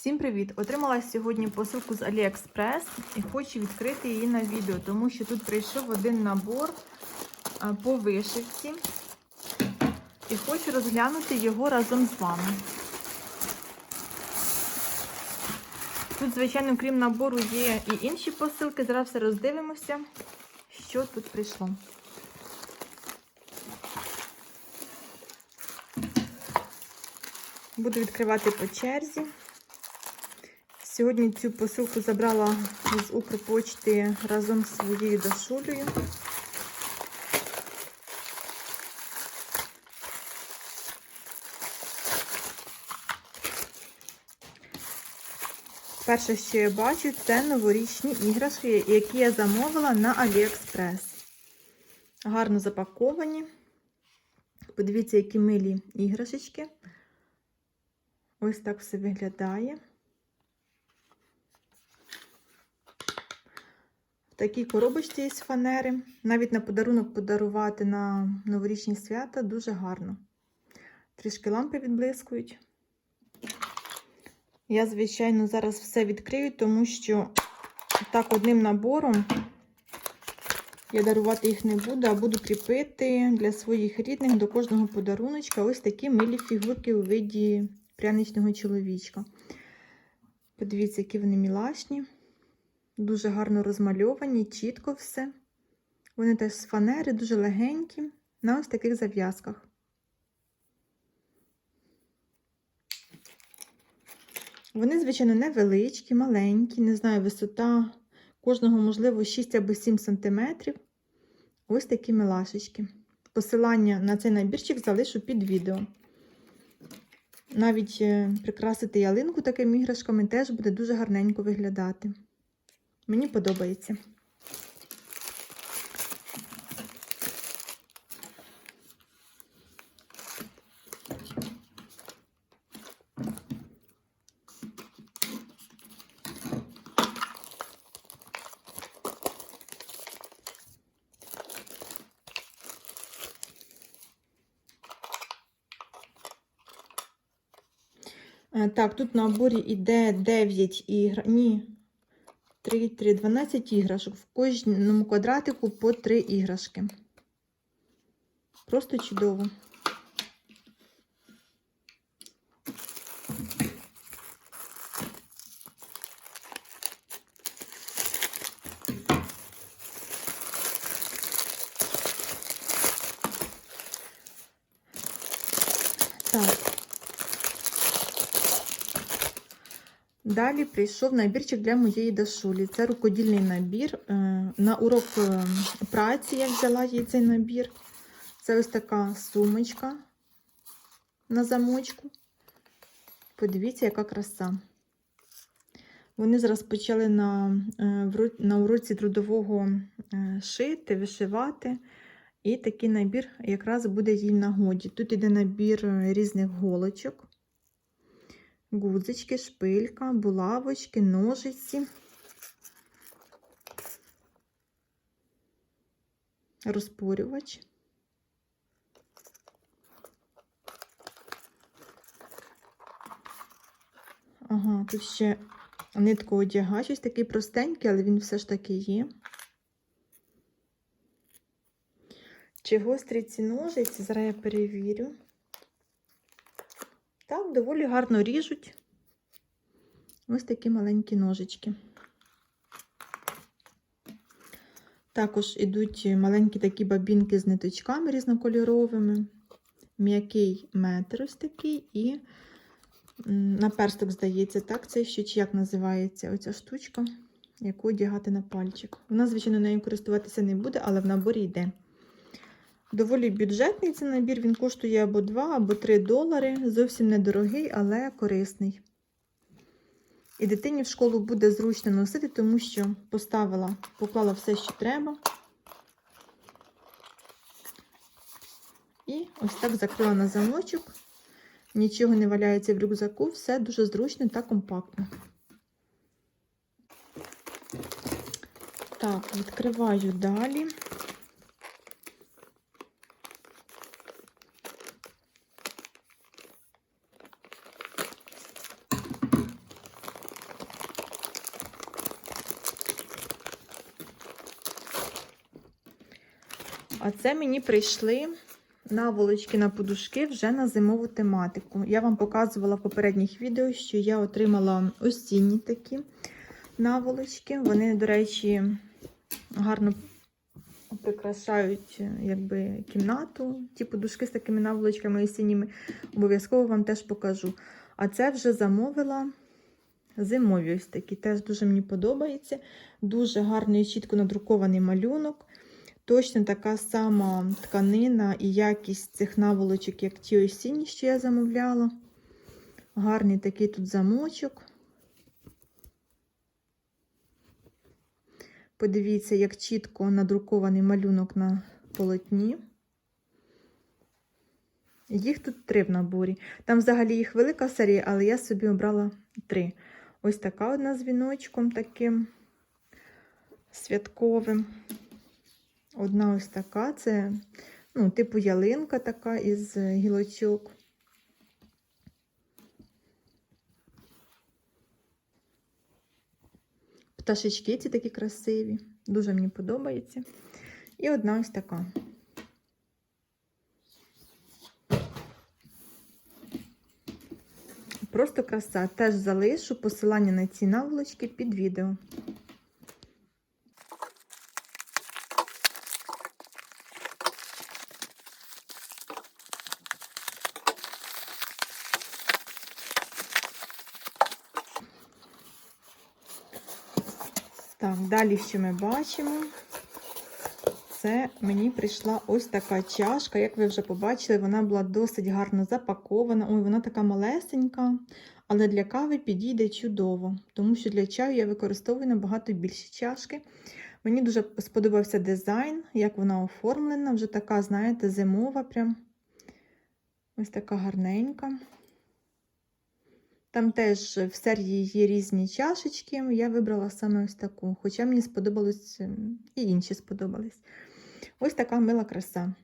Всім привіт! Отримала сьогодні посилку з AliExpress і хочу відкрити її на відео, тому що тут прийшов один набор по вишивці і хочу розглянути його разом з вами. Тут, звичайно, крім набору, є і інші посилки. Зараз все роздивимося, що тут прийшло. Буду відкривати по черзі. Сьогодні цю посилку забрала з Укрпочти разом з своєю Дашулею. Перше, що я бачу, це новорічні іграшки, які я замовила на AliExpress. Гарно запаковані. Подивіться, які милі іграшечки. Ось так все виглядає. Такій коробочці із фанери. Навіть на подарунок подарувати на новорічні свята дуже гарно. Трішки лампи відблискують. Я, звичайно, зараз все відкрию, тому що так одним набором я дарувати їх не буду, а буду кріпити для своїх рідних до кожного подаруночка ось такі милі фігурки у виді пряничного чоловічка. Подивіться, які вони мілашні. Дуже гарно розмальовані, чітко все. Вони теж з фанери, дуже легенькі, на ось таких зав'язках. Вони, звичайно, невеличкі, маленькі, не знаю, висота кожного, можливо, 6 або 7 см. Ось такі милашечки. Посилання на цей набірчик залишу під відео. Навіть прикрасити ялинку такими іграшками теж буде дуже гарненько виглядати. Мені подобається. Так, тут в наборі йде 9 ігр. Ні, 3, 3, 12 іграшок. В кожному квадратику по 3 іграшки. Просто чудово. Так. Далі прийшов набірчик для моєї Дашулі. Це рукодільний набір. На урок праці я взяла їй цей набір. Це ось така сумочка на замочку. Подивіться, яка краса. Вони зараз почали на, на уроці трудового шити, вишивати. І такий набір якраз буде їй в нагоді. Тут іде набір різних голочок гудзички, шпилька, булавочки, ножиці, розпорювач. Ага, тут ще нитку одягач, ось такий простенький, але він все ж таки є. Чи гострі ці ножиці? Зараз я перевірю. Доволі гарно ріжуть ось такі маленькі ножички. Також йдуть маленькі такі бабінки з ниточками різнокольоровими, м'який метр ось такий, і наперсток, здається, так, це ще чи як називається оця штучка, яку одягати на пальчик. Вона, звичайно, нею користуватися не буде, але в наборі йде. Доволі бюджетний цей набір, він коштує або 2, або 3 долари. Зовсім недорогий, але корисний. І дитині в школу буде зручно носити, тому що поставила, поклала все, що треба. І ось так закрила на замочок. Нічого не валяється в рюкзаку, все дуже зручно та компактно. Так, відкриваю далі. А це мені прийшли наволочки на подушки вже на зимову тематику. Я вам показувала в попередніх відео, що я отримала осінні такі наволочки. Вони, до речі, гарно прикрашають якби, кімнату. Ті подушки з такими наволочками осінніми. Обов'язково вам теж покажу. А це вже замовила зимові ось такі. Теж дуже мені подобається. Дуже гарний, і чітко надрукований малюнок. Точно така сама тканина і якість цих наволочок, як ті осінні, що я замовляла. Гарний такий тут замочок. Подивіться, як чітко надрукований малюнок на полотні. Їх тут три в наборі. Там взагалі їх велика серія, але я собі обрала три. Ось така одна з віночком таким святковим. Одна ось така, це ну, типу ялинка така із гілочок. Пташечки ці такі красиві, дуже мені подобається. І одна ось така. Просто краса. Теж залишу посилання на ці наволочки під відео. Так, далі, що ми бачимо, це мені прийшла ось така чашка. Як ви вже побачили, вона була досить гарно запакована. Ой, вона така малесенька, але для кави підійде чудово, тому що для чаю я використовую набагато більші чашки. Мені дуже сподобався дизайн, як вона оформлена. Вже така, знаєте, зимова. прям. Ось така гарненька. Там теж в серії є різні чашечки. Я вибрала саме ось таку, хоча мені сподобалось ем, і інші сподобались. Ось така мила краса.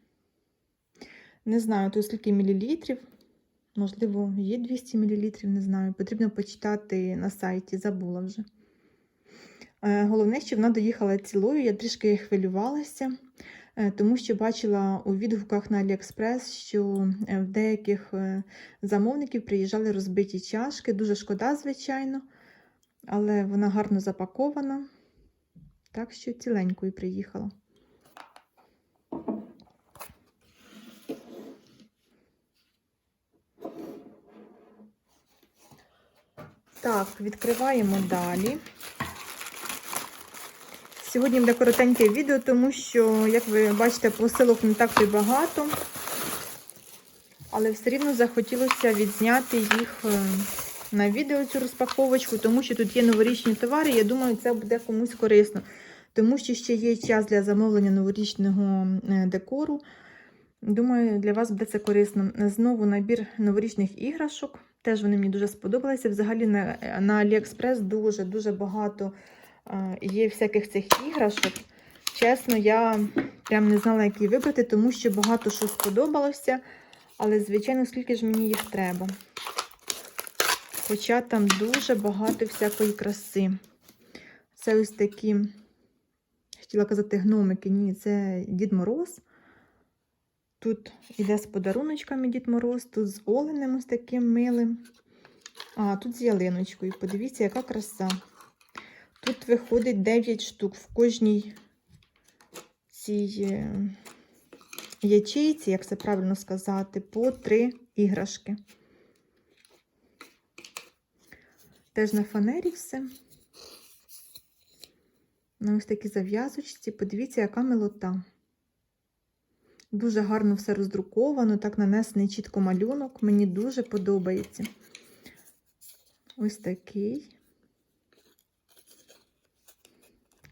Не знаю, тут скільки мілілітрів. Можливо, є 200 мл, не знаю. Потрібно почитати на сайті, забула вже. Е, Головне, що вона доїхала цілою, я трішки хвилювалася, тому що бачила у відгуках на Аліекспрес, що е, в деяких е, замовників приїжджали розбиті чашки. Дуже шкода, звичайно, але вона гарно запакована, так що ціленькою приїхала. Так, відкриваємо далі. Сьогодні буде коротеньке відео, тому що, як ви бачите, посилок не так й багато, але все рівно захотілося відзняти їх е, на відео цю розпаковочку, тому що тут є новорічні товари. Я думаю, це буде комусь корисно, тому що ще є час для замовлення новорічного е, декору. Думаю, для вас буде це корисно. Знову набір новорічних іграшок. Теж вони мені дуже сподобалися. Взагалі на, на AliExpress дуже-дуже багато є всяких цих іграшок. Чесно, я прям не знала, які вибрати, тому що багато що сподобалося. Але, звичайно, скільки ж мені їх треба. Хоча там дуже багато всякої краси. Це ось такі, хотіла казати, гномики. Ні, це Дід Мороз. Тут іде з подаруночками Дід Мороз, тут з оленем ось таким милим. А, тут з ялиночкою. Подивіться, яка краса. Тут виходить 9 штук в кожній цій е, ячейці, як це правильно сказати, по 3 іграшки. Теж на фанері все. На ось такій зав'язочці. Подивіться, яка милота. Дуже гарно все роздруковано, так нанесений чітко малюнок. Мені дуже подобається. Ось такий.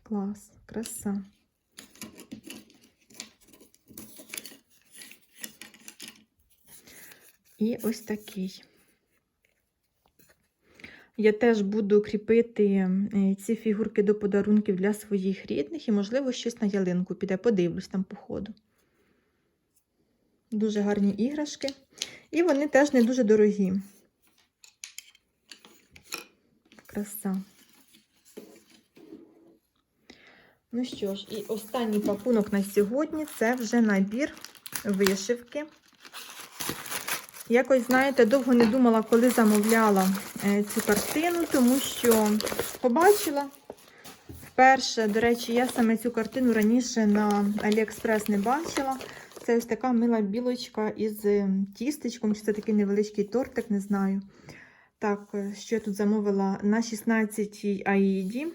Клас, краса. І ось такий. Я теж буду кріпити е, ці фігурки до подарунків для своїх рідних і, можливо, щось на ялинку піде. Подивлюсь там по ходу. Дуже гарні іграшки. І вони теж не дуже дорогі. Краса. Ну що ж, і останній пакунок на сьогодні це вже набір вишивки. Якось, знаєте, довго не думала, коли замовляла е, цю картину, тому що побачила вперше, до речі, я саме цю картину раніше на AliExpress не бачила. Це ось така мила білочка із е, тістечком, чи це такий невеличкий тортик, не знаю. Так, е, що я тут замовила на 16-й аїді.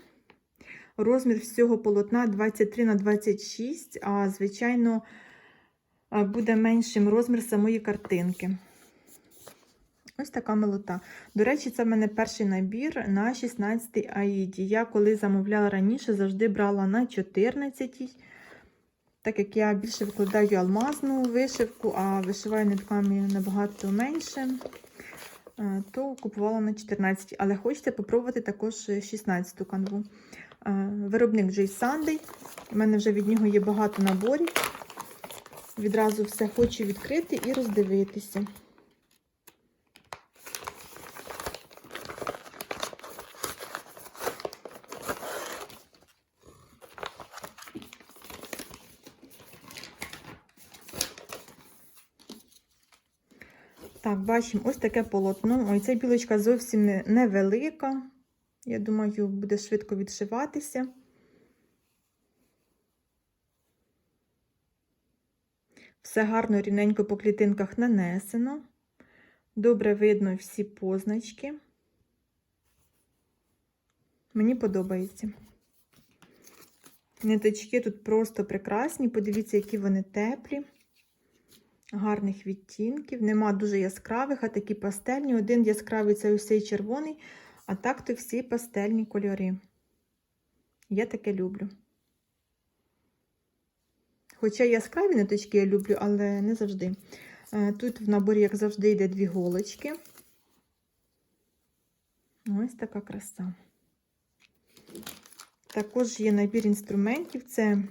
Розмір всього полотна 23 на 26, а звичайно, буде меншим розмір самої картинки. Ось така милота. До речі, це в мене перший набір на 16 аїді. Я коли замовляла раніше, завжди брала на 14. Так як я більше викладаю алмазну вишивку, а вишиваю нитками набагато менше, то купувала на 14. Але хочеться попробувати також 16 канву. Е, Виробник J. Sunday. У мене вже від нього є багато наборів. Відразу все хочу відкрити і роздивитися. Так, бачимо ось таке полотно. Ой, ця білочка зовсім не- невелика. Я думаю, буде швидко відшиватися. Все гарно рівненько по клітинках нанесено. Добре видно всі позначки. Мені подобається. Ниточки тут просто прекрасні. Подивіться, які вони теплі, гарних відтінків. Нема дуже яскравих, а такі пастельні. Один яскравий це ось цей червоний, а так то всі пастельні кольори. Я таке люблю. Хоча яскраві ниточки я люблю, але не завжди. Е, Тут в наборі, як завжди, йде дві голочки. Ось така краса. Також є набір інструментів. Це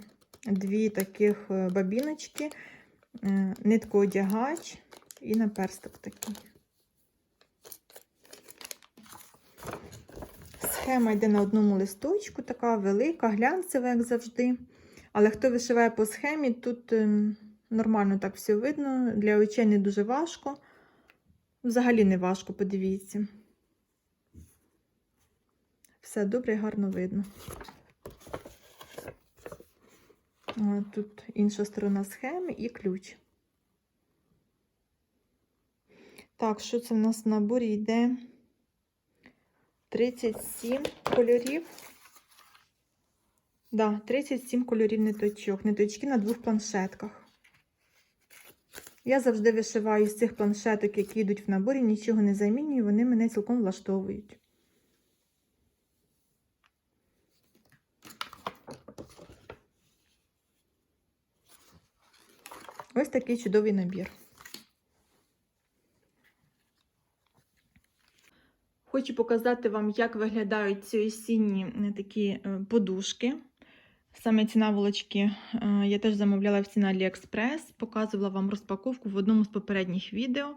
дві таких е, бабіночки, е, ниткоодягач і наперсток такий. Схема йде на одному листочку, така велика, глянцева, як завжди. Але хто вишиває по схемі, тут ем, нормально так все видно. Для очей не дуже важко. Взагалі не важко, подивіться. Все добре і гарно видно. Тут інша сторона схеми і ключ. Так, що це в нас в наборі йде? 37 кольорів. Да, 37 кольорів ниточок. Ниточки на двох планшетках. Я завжди вишиваю з цих планшеток, які йдуть в наборі, нічого не замінюю, вони мене цілком влаштовують. Ось такий чудовий набір. Хочу показати вам, як виглядають ці осінні е, такі е, подушки. Саме ці наволочки е, я теж замовляла всі на AliExpress, показувала вам розпаковку в одному з попередніх відео.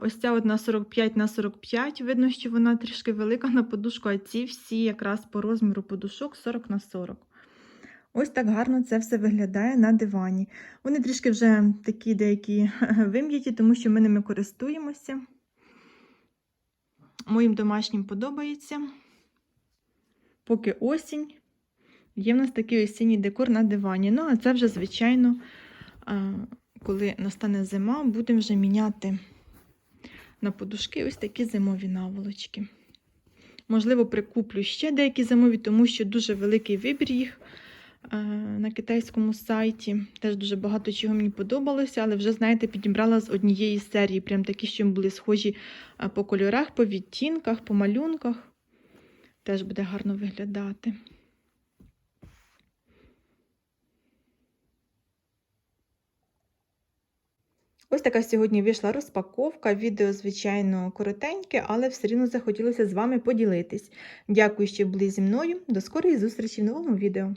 Ось ця одна 45 на 45, видно, що вона трішки велика на подушку, а ці всі якраз по розміру подушок 40 на 40. Ось так гарно це все виглядає на дивані. Вони трішки вже такі деякі вим'яті, тому що ми ними користуємося. Моїм домашнім подобається. Поки осінь, є в нас такий осінній декор на дивані. Ну, а це вже, звичайно, коли настане зима, будемо вже міняти на подушки ось такі зимові наволочки. Можливо, прикуплю ще деякі зимові, тому що дуже великий вибір їх на китайському сайті. Теж дуже багато чого мені подобалося, але вже, знаєте, підібрала з однієї серії. Прям такі, що були схожі по кольорах, по відтінках, по малюнках. Теж буде гарно виглядати. Ось така сьогодні вийшла розпаковка. Відео, звичайно, коротеньке, але все рівно захотілося з вами поділитись. Дякую, що були зі мною. До скорої зустрічі в новому відео.